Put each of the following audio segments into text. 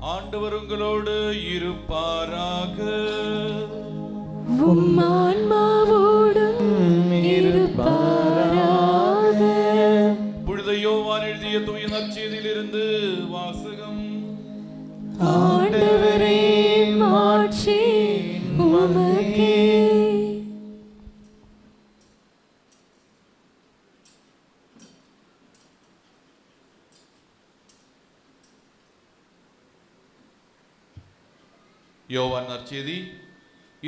ஆண்டவர் உங்களோடு இருப்பாராக. புனித யோவான் எழுதிய தூய நற்செய்தியிலிருந்து வாசகம். ஆண்டவரே மாட்சி உமக்கே. யோவான் நற்செய்தி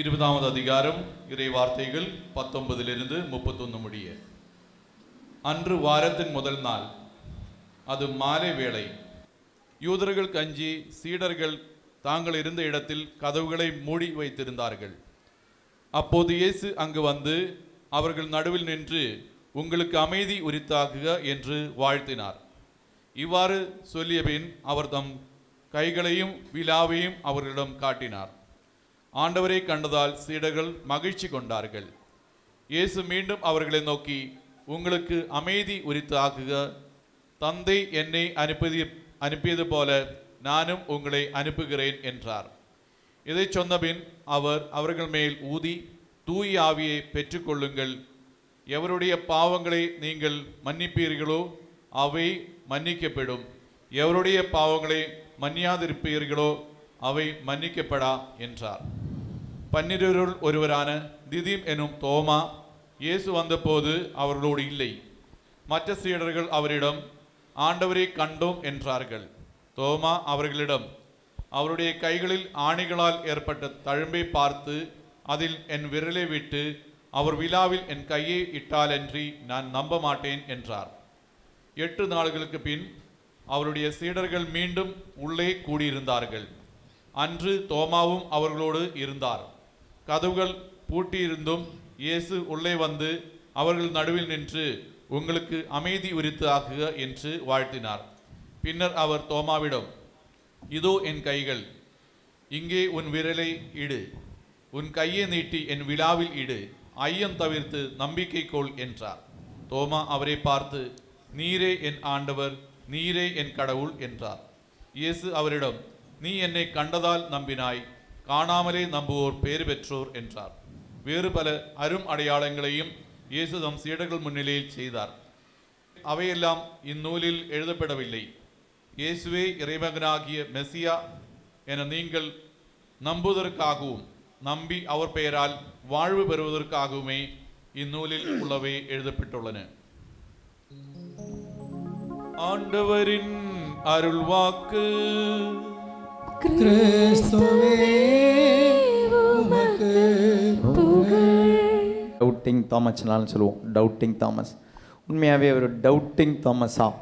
இருபதாவது அதிகாரம் இறை வார்த்தைகள் பத்தொன்பதிலிருந்து முப்பத்தொன்று முடிய. அன்று வாரத்தின் முதல் நாள் அது மாலை வேளை. யூதர்கள் கஞ்சி சீடர்கள் தாங்கள் இருந்த இடத்தில் கதவுகளை மூடி வைத்திருந்தார்கள். அப்போது இயேசு அங்கு வந்து அவர்கள் நடுவில் நின்று உங்களுக்கு அமைதி உரித்தாகுக என்று வாழ்த்தினார். இவ்வாறு சொல்லியபின் அவர் தம் கைகளையும் விழாவையும் அவர்களிடம் காட்டினார். ஆண்டவரை கண்டதால் சீடர்கள் மகிழ்ச்சி கொண்டார்கள். இயேசு மீண்டும் அவர்களை நோக்கி உங்களுக்கு அமைதி உரித்தாக்குக. தந்தை என்னை அனுப்பியது அனுப்பியது போல நானும் உங்களை அனுப்புகிறேன் என்றார். இதை சொன்னபின் அவர் அவர்கள் மேல் ஊதி தூய் ஆவியை பெற்றுக்கொள்ளுங்கள். எவருடைய பாவங்களை நீங்கள் மன்னிப்பீர்களோ அவை மன்னிக்கப்படும். எவருடைய பாவங்களை மன்னியாதிருப்பீர்களோ? அவை மன்னிக்கப்படா என்றார். பன்னிருவருள் ஒருவரான திதீம் எனும் தோமா இயேசு வந்தபோது அவர்களோடு இல்லை. மற்ற சீடர்கள் அவரிடம் ஆண்டவரை கண்டோம் என்றார்கள். தோமா அவர்களிடம் அவருடைய கைகளில் ஆணிகளால் ஏற்பட்ட தழும்பை பார்த்து அதில் என் விரலை விட்டு அவர் விழாவில் என் கையை இட்டாலன்றி நான் நம்ப மாட்டேன் என்றார். எட்டு நாள்களுக்கு பின் அவருடைய சீடர்கள் மீண்டும் உள்ளே கூடியிருந்தார்கள். அன்று தோமாவும் அவர்களோடு இருந்தார். கதவுகள் பூட்டியிருந்தும் இயேசு உள்ளே வந்து அவர்கள் நடுவில் நின்று உங்களுக்கு அமைதி உரித்து ஆக்குக என்று வாழ்த்தினார். பின்னர் அவர் தோமாவிடம் இதோ என் கைகள் இங்கே உன் விரலை இடு. உன் கையை நீட்டி என் விழாவில் இடு. ஐயம் தவிர்த்து நம்பிக்கை கொள் என்றார். தோமா அவரை பார்த்து நீரே என் ஆண்டவர் நீரே என் கடவுள் என்றார். இயேசு அவரிடம் நீ என்னை கண்டதால் நம்பினாய் காணாமலே நம்புவோர் பேறு பெற்றோர் என்றார். வேறு பல அரும் அடையாளங்களையும் இயேசு தம் சீடர்கள் முன்னிலையில் செய்தார். அவையெல்லாம் இந்நூலில் எழுதப்படவில்லை. இயேசுவே இறைமகனாகிய மெசியா என நீங்கள் நம்புவதற்காகவும் நம்பி அவர் பெயரால் வாழ்வு பெறுவதற்காகவுமே இந்நூலில் உள்ளவை எழுதப்பட்டுள்ளன. ஆண்டவரின் அருள்வாக்கு. கிறிஸ்துவே உமக்கு புகழ். டவுட்டிங் தாமஸ்னாலும் சொல்லுவோம். டவுட்டிங் தாமஸ் உண்மையாகவே ஒரு டவுட்டிங் தாமஸா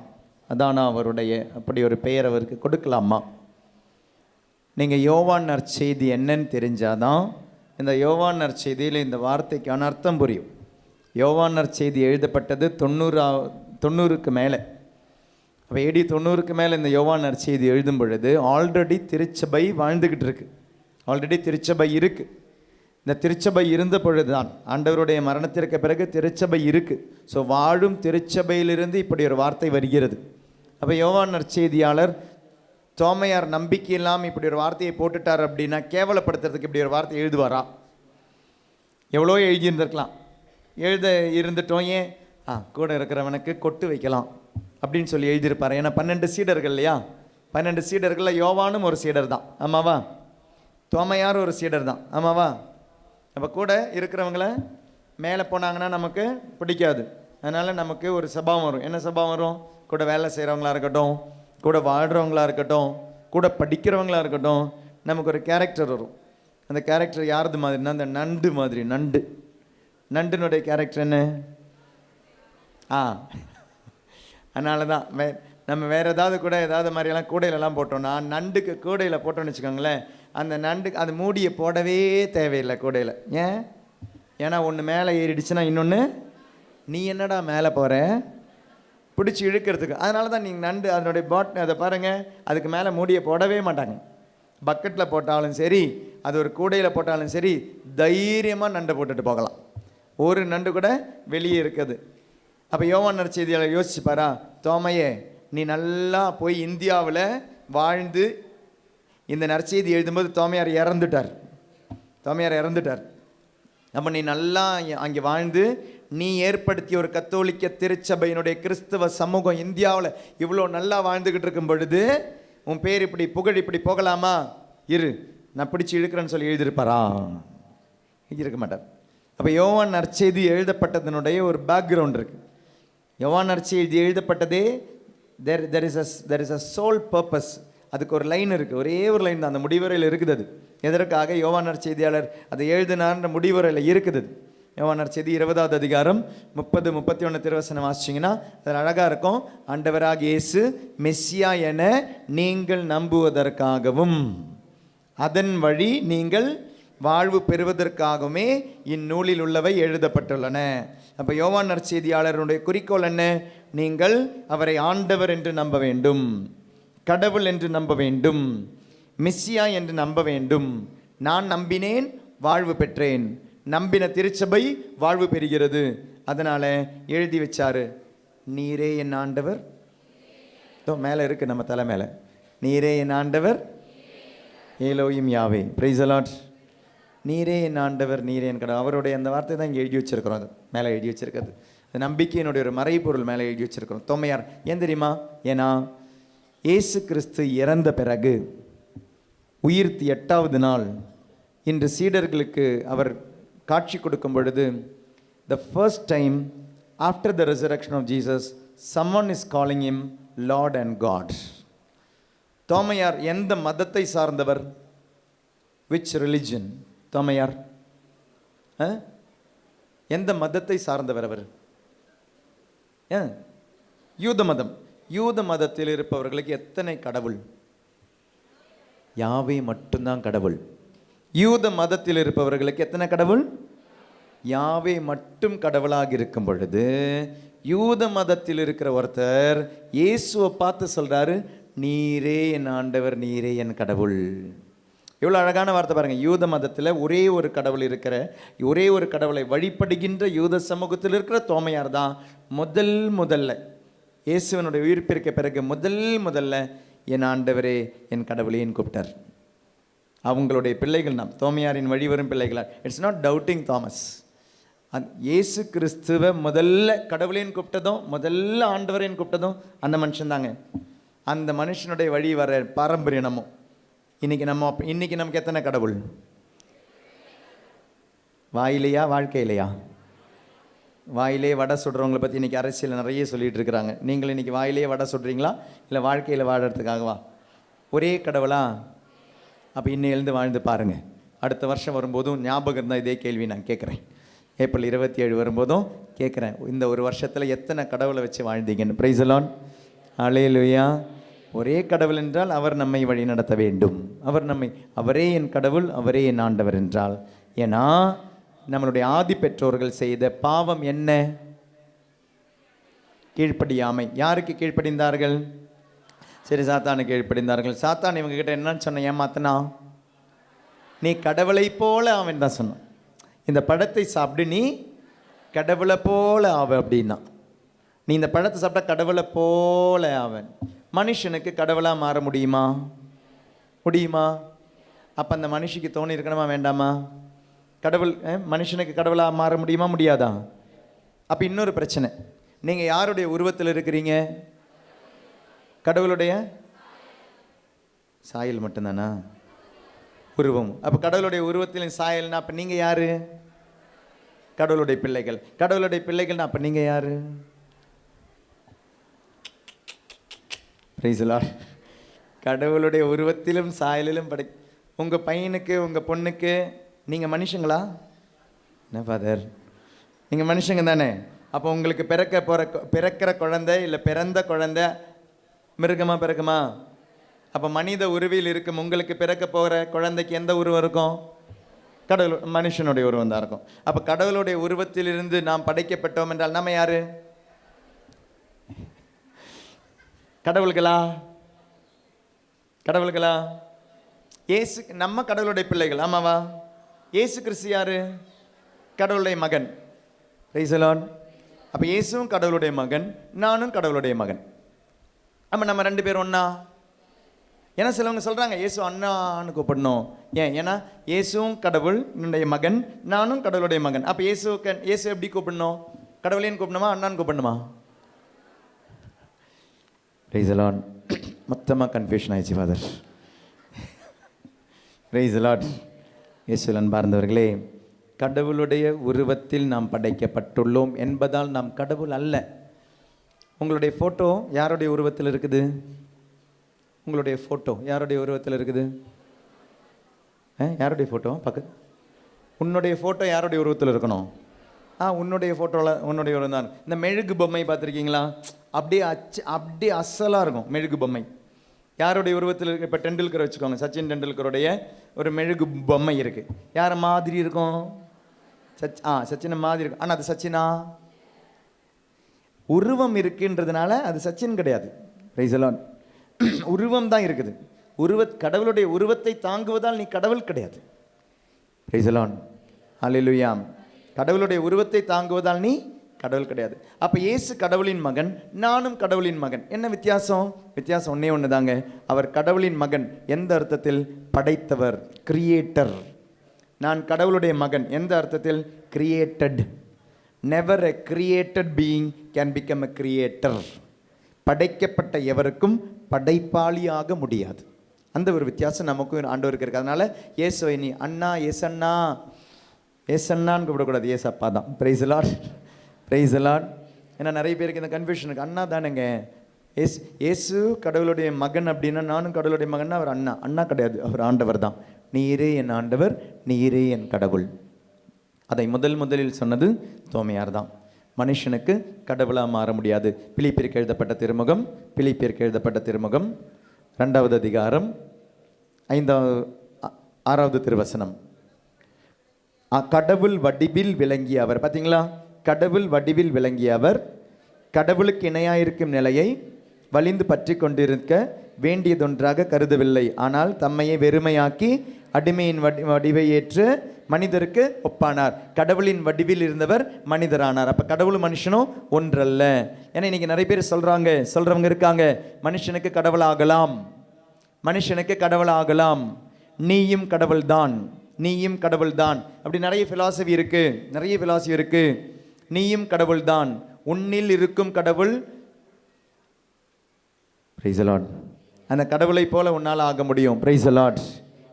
அதானா அவருடைய அப்படி ஒரு பெயர் அவருக்கு கொடுக்கலாமா? நீங்கள் யோவான் நற்செய்தி என்னன்னு தெரிஞ்சாதான் இந்த யோவான் நற்செய்தியில் இந்த வார்த்தைக்கான அர்த்தம் புரியும். யோவான் நற்செய்தி எழுதப்பட்டது தொண்ணூறா தொண்ணூறுக்கு மேலே. அப்போ ஏடி தொண்ணூறுக்கு மேலே இந்த யோவான் நற்செய்தி எழுதும் பொழுது ஆல்ரெடி திருச்சபை வாழ்ந்துக்கிட்டு இருக்கு. ஆல்ரெடி திருச்சபை இருக்கு. இந்த திருச்சபை இருந்த பொழுது தான் ஆண்டவருடைய மரணத்திற்கு பிறகு திருச்சபை இருக்கு. ஸோ வாழும் திருச்சபையிலிருந்து இப்படி ஒரு வார்த்தை வருகிறது. அப்போ யோவான் நற்செய்தியாளர் தோமையார் நம்பிக்கை இல்லாமல் இப்படி ஒரு வார்த்தையை போட்டுட்டார் அப்படின்னா கேவலப்படுத்துறதுக்கு இப்படி ஒரு வார்த்தை எழுதுவாரா? எவ்வளோ எழுதியிருந்திருக்கலாம். எழுத இருந்துட்டோம் ஏன்? ஆ கூட இருக்கிறவனுக்கு கொட்டு வைக்கலாம். அப்படின்னு சொல்லி எழுதியிருப்பார். ஏன்னா பன்னெண்டு சீடர்கள் இல்லையா? பன்னெண்டு சீடர்களில் யோவானும் ஒரு சீடர் தான். ஆமாவா? தோமையார் ஒரு சீடர் தான். ஆமாவா? அப்போ கூட இருக்கிறவங்கள மேலே போனாங்கன்னா நமக்கு பிடிக்காது. அதனால் நமக்கு ஒரு சபாவம் வரும். என்ன சபாவம் வரும்? கூட வேலை செய்கிறவங்களா இருக்கட்டும் கூட வாழ்கிறவங்களா இருக்கட்டும் கூட படிக்கிறவங்களா இருக்கட்டும் நமக்கு ஒரு கேரக்டர் வரும். அந்த கேரக்டர் யாரது மாதிரினா அந்த நண்டு மாதிரி நண்டு. நண்டுனுடைய கேரக்டர் என்ன? ஆ. அதனால தான் வே நம்ம வேறு ஏதாவது கூட ஏதாவது மாதிரியெல்லாம் கூடையிலலாம் போட்டோம்னா நண்டுக்கு கூடையில் போட்டோம்னு வச்சுக்கோங்களேன் அந்த நண்டுக்கு அது மூடியை போடவே தேவையில்லை கூடையில். ஏன்? ஏன்னா ஒன்று மேலே ஏறிடுச்சுன்னா இன்னொன்று நீ என்னடா மேலே போகிற பிடிச்சி இழுக்கிறதுக்கு. அதனால தான் நீங்கள் நண்டு அதனுடைய பாட் அதை பாருங்கள் அதுக்கு மேலே மூடியை போடவே மாட்டாங்க. பக்கெட்டில் போட்டாலும் சரி அது ஒரு கூடையில் போட்டாலும் சரி தைரியமாக நண்டை போட்டுட்டு போகலாம். ஒரு நண்டு கூட வெளியே இருக்குது. அப்போ யோவான் நற்செய்தியாளர் யோசிச்சு பாரா தோமையே நீ நல்லா போய் இந்தியாவில் வாழ்ந்து இந்த நற்செய்தி எழுதும்போது தோமையார் இறந்துட்டார். தோமையார் இறந்துட்டார். அப்போ நீ நல்லா அங்கே வாழ்ந்து நீ ஏற்படுத்திய ஒரு கத்தோலிக்க திருச்சபையினுடைய கிறிஸ்தவ சமூகம் இந்தியாவில் இவ்வளோ நல்லா வாழ்ந்துக்கிட்டு இருக்கும் பொழுது உன் பேர் இப்படி புகழ் இப்படி போகலாமா? இரு நான் பிடிச்சி இழுக்கிறேன்னு சொல்லி எழுதியிருப்பாரா? இருக்க மாட்டார். அப்போ யோவான் நற்செய்தி எழுதப்பட்டதனுடைய ஒரு பேக்ரவுண்ட் இருக்குது யோவான் எழுதி எழுதப்பட்டதே. There there is as there is a sole purpose அதுக்கு ஒரு லைன் இருக்குது ஒரே ஒரு லைன் தான். அந்த முடிவுரையில் இருக்குது அது. எதற்காக யோவானர் செய்தியாளர் அதை எழுதினார்ன்ற முடிவுரையில் இருக்குது அது. யோவானர் செய்தி இருபதாவது அதிகாரம் முப்பது முப்பத்தி ஒன்று திருவசனம் வாசிச்சிங்கன்னா அதில் அழகாக இருக்கும். ஆண்டவராக இயேசு மெஸ்ஸியா என நீங்கள் நம்புவதற்காகவும் அதன் வழி நீங்கள் வாழ்வு பெறுவதற்காகவுமே இந்நூலில் உள்ளவை எழுதப்பட்டுள்ளன. அப்போ யோவான் நற்செய்தியாளருடைய குறிக்கோள் என்ன? நீங்கள் அவரை ஆண்டவர் என்று நம்ப வேண்டும் கடவுள் என்று நம்ப வேண்டும் மிஸ்ஸியா என்று நம்ப வேண்டும். நான் நம்பினேன் வாழ்வு பெற்றேன். நம்பின திருச்சபை வாழ்வு பெறுகிறது. அதனால் எழுதி வச்சாரு நீரே என் ஆண்டவர். மேலே இருக்கு நம்ம தலை மேலே. நீரே என் ஆண்டவர். ஏலோயும் யாவே. பிரைஸ் அலாட் நீரே என் ஆண்டவர் நீரே என் கடவுள். அவருடைய அந்த வார்த்தை தான் இங்கே எழுதி வச்சிருக்கிறோம். அது மேலே எழுதி வச்சிருக்கிறது. அது நம்பிக்கையினுடைய ஒரு மறைபொருள் மேலே எழுதி வச்சிருக்கிறோம். தொம்மையார் ஏன் தெரியுமா? ஏன்னா இயேசு கிறிஸ்து இறந்த பிறகு உயிர்த்து எட்டாவது நாள் இன்று சீடர்களுக்கு அவர் காட்சி கொடுக்கும் பொழுது the first time after the resurrection of Jesus Simon is calling him Lord and God Thomaiyar எந்த மதத்தை சார்ந்தவர்? Which religion Thomaiyar. ஆ? எந்த மதத்தை சார்ந்தவர் அவர்? ஆ? யூத மதம். யூத மதத்தில் இருப்பவர்களுக்கு எத்தனை கடவுள்? யாவே மட்டும்தான் கடவுள். யூத மதத்தில் இருப்பவர்களுக்கு எத்தனை கடவுள்? யாவே மட்டும் கடவுளாக இருக்கும் பொழுது யூத மதத்தில் இருக்கிற ஒருத்தர் இயேசுவை பார்த்து சொல்கிறாரு நீரே என் ஆண்டவர் நீரே என் கடவுள். எவ்வளோ அழகான வார்த்தை பாருங்கள் யூத மதத்தில் ஒரே ஒரு கடவுள் இருக்கிற ஒரே ஒரு கடவுளை வழிபடுகின்ற யூத சமூகத்தில் இருக்கிற தோமையார் தான் முதல் முதல்ல. இயேசுவனுடைய உயிர்ப்பிற்க பிறகு முதல் முதல்ல என் ஆண்டவரே என் கடவுளேன்னு கூப்பிட்டார். அவங்களுடைய பிள்ளைகள் நாம் தோமையாரின் வழி வரும் இட்ஸ் நாட் டவுட்டிங் தாமஸ் அந் இயேசு கிறிஸ்துவ முதல்ல கடவுளேன்னு கூப்பிட்டதும் முதல்ல ஆண்டவரேன்னு கூப்பிட்டதும் அந்த மனுஷன் தாங்க அந்த மனுஷனுடைய வழி வர பாரம்பரியனமும் இன்றைக்கி நம்ம இன்றைக்கி நமக்கு எத்தனை கடவுள்? வாயிலையா வாழ்க்கையிலையா? வாயிலே வடை சுடுறவங்களை பற்றி இன்றைக்கி அரசியல் நிறைய சொல்லிகிட்டு இருக்கிறாங்க. நீங்கள் இன்றைக்கி வாயிலே வடை சுடுறீங்களா? இல்லை வாழ்க்கையில் வாழறதுக்காகவா ஒரே கடவுளா? அப்போ இன்னும் எழுந்து வாழ்ந்து பாருங்கள் அடுத்த வருஷம் வரும்போதும் ஞாபகம் இருந்தால் இதே கேள்வி நான் கேட்குறேன். ஏப்ரல் இருபத்தி ஏழு வரும்போதும் கேட்குறேன். இந்த ஒரு வருஷத்தில் எத்தனை கடவுளை வச்சு வாழ்ந்தீங்கன்னு. பிரைசலான் அலையலுயா ஒரே கடவுள் என்றால் அவர் நம்மை வழி நடத்த வேண்டும். அவர் நம்மை அவரே என் கடவுள் அவரே என் ஆண்டவர் என்றால். ஏன்னா நம்மளுடைய ஆதி பெற்றோர்கள் செய்த பாவம் என்ன? கீழ்ப்படியாமை. யாருக்கு கீழ்ப்படிந்தார்கள்? சரி சாத்தானு கீழ்ப்படிந்தார்கள். சாத்தான் இவங்க கிட்ட என்னன்னு சொன்ன ஏமாத்தனா? நீ கடவுளை போல அவன் தான் சொன்னான். இந்த பழத்தை சாப்பிடு நீ கடவுளை போல ஆவ அப்படின்னா. நீ இந்த பழத்தை சாப்பிட்டா கடவுளை போல அவன் மனுஷனுக்கு கடவுளாக மாற முடியுமா? முடியுமா? அப்போ அந்த மனுஷிக்கு தோணி இருக்கணுமா வேண்டாமா? கடவுள் மனுஷனுக்கு கடவுளாக மாற முடியுமா முடியாதா? அப்போ இன்னொரு பிரச்சனை. நீங்கள் யாருடைய உருவத்தில் இருக்கிறீங்க? கடவுளுடைய? சாயல் மட்டும்தானா? உருவம். அப்போ கடவுளுடைய உருவத்திலும் சாயல்னா அப்போ நீங்கள் யார்? கடவுளுடைய பிள்ளைகள். கடவுளுடைய பிள்ளைகள்னா அப்போ நீங்கள் யார்? ரீசலா கடவுளுடைய உருவத்திலும் சாயலிலும் படை உங்கள் பையனுக்கு உங்கள் பொண்ணுக்கு நீங்கள் மனுஷங்களா? என்ன ஃபாதர் நீங்கள் மனுஷங்க தானே. அப்போ உங்களுக்கு பிறக்க போகிற பிறக்கிற குழந்தை இல்லை பிறந்த குழந்தை மிருகமா பிறக்குமா? அப்போ மனித உருவில் இருக்கும் உங்களுக்கு பிறக்க போகிற குழந்தைக்கு எந்த உருவம் இருக்கும்? கடவுள் மனுஷனுடைய உருவம் தான் இருக்கும். அப்போ கடவுளுடைய உருவத்திலிருந்து நாம் படைக்கப்பட்டோம் என்றால் நம்ம யாரு? கடவுள்களா? கடவுள்களா? இயேசு நம்ம கடவுளுடைய பிள்ளைகள் ஆமாவா? இயேசு கிறிஸ்து யாரு? கடவுளுடைய மகன். ரைசலான் அப்போ இயேசுவும் கடவுளுடைய மகன் நானும் கடவுளுடைய மகன். ஆமாம் நம்ம ரெண்டு பேரும் ஒன்றா ஏன்னா சிலவங்க சொல்கிறாங்க இயேசு அண்ணான்னு கூப்பிடணும். ஏன்? ஏன்னா இயேசுவும் கடவுள் என்னுடைய மகன் நானும் கடவுளுடைய மகன். அப்போ இயேசு இயேசு எப்படி கூப்பிடணும்? கடவுளேன்னு கூப்பிடணுமா அண்ணான்னு கூப்பிடணுமா? ரைஸ் அலாட் மொத்தமாக கன்ஃபியூஷன் ஆயிடுச்சு ஃபாதர் ரைஸ் அலாட் இயேசு அன்பார்ந்தவர்களே கடவுளுடைய உருவத்தில் நாம் படைக்கப்பட்டுள்ளோம் என்பதால் நாம் கடவுள் அல்ல. உங்களுடைய ஃபோட்டோ யாருடைய உருவத்தில் இருக்குது? உங்களுடைய ஃபோட்டோ யாருடைய உருவத்தில் இருக்குது? ஆ யாருடைய ஃபோட்டோ பக்கத்து. உன்னுடைய ஃபோட்டோ யாருடைய உருவத்தில் இருக்கணும்? ஆ உன்னுடைய ஃபோட்டோவில் உன்னுடைய உருவம் தான் இந்த மெழுகு பொம்மை பார்த்துருக்கீங்களா? அப்படியே அச்சு அப்படியே அசலாக இருக்கும் மெழுகு பொம்மை. யாருடைய உருவத்தில் இருக்க? இப்போ டெண்டுல்கர் வச்சுக்கோங்க. சச்சின் டெண்டுல்கருடைய ஒரு மெழுகு பொம்மை இருக்குது யாரை மாதிரி இருக்கும்? சச் ஆ சச்சினை மாதிரி இருக்கும். ஆனால் அது சச்சினா? உருவம் இருக்குன்றதுனால அது சச்சின் கிடையாது. ரைசலான் உருவம் தான் இருக்குது. உருவ கடவுளுடைய உருவத்தை தாங்குவதால் நீ கடவுள் கிடையாது. ரைசலான் அலிலுயாம் கடவுளுடைய உருவத்தை தாங்குவதால் நீ கடவுள் கிடையாது. அப்போ இயேசு கடவுளின் மகன் நானும் கடவுளின் மகன். என்ன வித்தியாசம்? வித்தியாசம் ஒன்றே ஒன்று தாங்க அவர் கடவுளின் மகன் எந்த அர்த்தத்தில்? படைத்தவர் கிரியேட்டர் நான் கடவுளுடைய மகன் எந்த அர்த்தத்தில்? Created never a created being can become a creator படைக்கப்பட்ட எவருக்கும் படைப்பாளியாக முடியாது. அந்த ஒரு வித்தியாசம் நமக்கும் ஆண்டவருக்கு இருக்குது அதனால் இயேசுவை நீ அண்ணா ஏசண்ணா ஏசண்ணான்னு கூப்பிடக்கூடாது. ஏசப்பா அப்பா தான் பிரைஸ் லாட் பிரைஸ் லாட் ஏன்னா நிறைய பேருக்கு இந்த கன்ஃபியூஷன் இருக்குது அண்ணா தானேங்க. எஸ் இயேசு கடவுளுடைய மகன் அப்படின்னா நானும் கடவுளுடைய மகன்னா அவர் அண்ணா. அண்ணா கிடையாது. அவர் ஆண்டவர் தான். நீரே என் ஆண்டவர் நீரே என் கடவுள். அதை முதல் முதலில் சொன்னது தோமையார் தான். மனுஷனுக்கு கடவுளாக மாற முடியாது. பிலிப்பிற்கு எழுதப்பட்ட திருமுகம் பிலிப்பிற்கு எழுதப்பட்ட திருமுகம் ரெண்டாவது அதிகாரம் ஐந்தாவது ஆறாவது திருவசனம். கடவுள் வடிவில் விளங்கிய அவர். பார்த்தீங்களா கடவுள் வடிவில் விளங்கிய அவர் கடவுளுக்கு இணையாயிருக்கும் நிலையை வலிந்து பற்றி கொண்டிருக்க வேண்டியதொன்றாக கருதவில்லை. ஆனால் தம்மையை வெறுமையாக்கி அடிமையின் வடி வடிவை ஏற்று மனிதருக்கு ஒப்பானார். கடவுளின் வடிவில் இருந்தவர் மனிதரானார். அப்போ கடவுள் மனுஷனும் ஒன்றல்ல. ஏன்னா இன்னைக்கு நிறைய பேர் சொல்கிறாங்க சொல்கிறவங்க இருக்காங்க மனுஷனுக்கு கடவுளாகலாம் மனுஷனுக்கு கடவுளாகலாம் நீயும் கடவுள்தான். நீயும் கடவுள்தான். அப்படி நிறைய ஃபிலாசபி இருக்குது நிறைய ஃபிலாசபி இருக்குது நீயும் கடவுள்தான். உன்னில் இருக்கும் கடவுள். பிரைஸ் அந்த கடவுளைப் போல உன்னால் ஆக முடியும். பிரைஸ்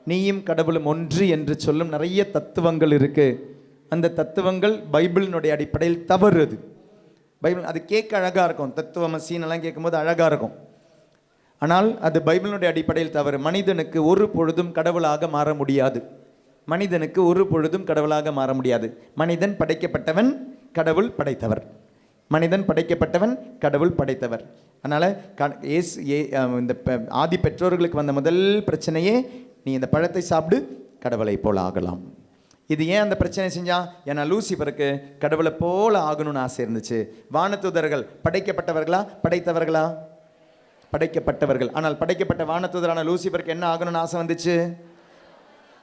நீயும் கடவுளும் ஒன்று என்று சொல்லும் நிறைய தத்துவங்கள் இருக்கு. அந்த தத்துவங்கள் பைபிளினுடைய அடிப்படையில் தவறு அது பைபிள் அது கேட்க அழகாக இருக்கும். தத்துவம் சீனெல்லாம் கேட்கும்போது அழகாக இருக்கும். ஆனால் அது பைபிளினுடைய அடிப்படையில் தவறு. மனிதனுக்கு ஒரு பொழுதும் கடவுளாக மாற முடியாது. மனிதனுக்கு ஒரு பொழுதும் கடவுளாக மாற முடியாது. மனிதன் படைக்கப்பட்டவன் கடவுள் படைத்தவர். மனிதன் படைக்கப்பட்டவன் கடவுள் படைத்தவர். அதனால் க ஏசு ஏ இந்த பெ- ஆதி பெற்றோர்களுக்கு வந்த முதல் பிரச்சனையே நீ இந்த பழத்தை சாப்பிடு கடவுளை போல் ஆகலாம். இது ஏன் அந்த பிரச்சனை செஞ்சா? ஏன்னா லூசிபருக்கு கடவுளை போல் ஆகணும்னு ஆசை இருந்துச்சு. வானத்துதர்கள் படைக்கப்பட்டவர்களா? படைத்தவர்களா? படைக்கப்பட்டவர்கள். ஆனால் படைக்கப்பட்ட வானத்துதரான லூசிபருக்கு என்ன ஆகணும்னு ஆசை வந்துச்சு?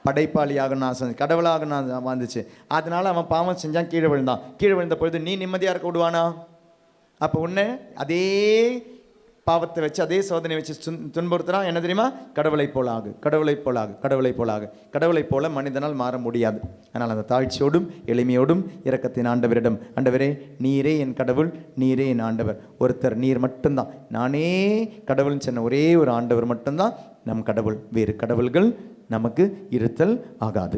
படைப்பாளி ஆகணும்னு ஆசை நான் வந்துச்சு அதனால் அவன் பாவம் செஞ்சான் கீழே விழுந்தான். கீழே விழுந்த பொழுது நீ நிம்மதியாக இருக்க விடுவானா? அப்போ ஒன்று அதே பாவத்தை வச்சு அதே சோதனை வச்சு துன்புறுத்துறான் என்ன தெரியுமா? கடவுளை போல கடவுளை போலாகு போல போலாகு கடவுளை போல போல மனிதனால் மாற முடியாது. ஆனால் அந்த தாழ்ச்சியோடும் எளிமையோடும் இரக்கத்தின் ஆண்டவரிடம் ஆண்டவரே நீரே என் கடவுள் நீரே என் ஆண்டவர். ஒருத்தர் நீர் மட்டும்தான். நானே கடவுள்னு சொன்ன ஒரே ஒரு ஆண்டவர் மட்டும்தான். நம் கடவுள். வேறு கடவுள்கள் நமக்கு இருத்தல் ஆகாது.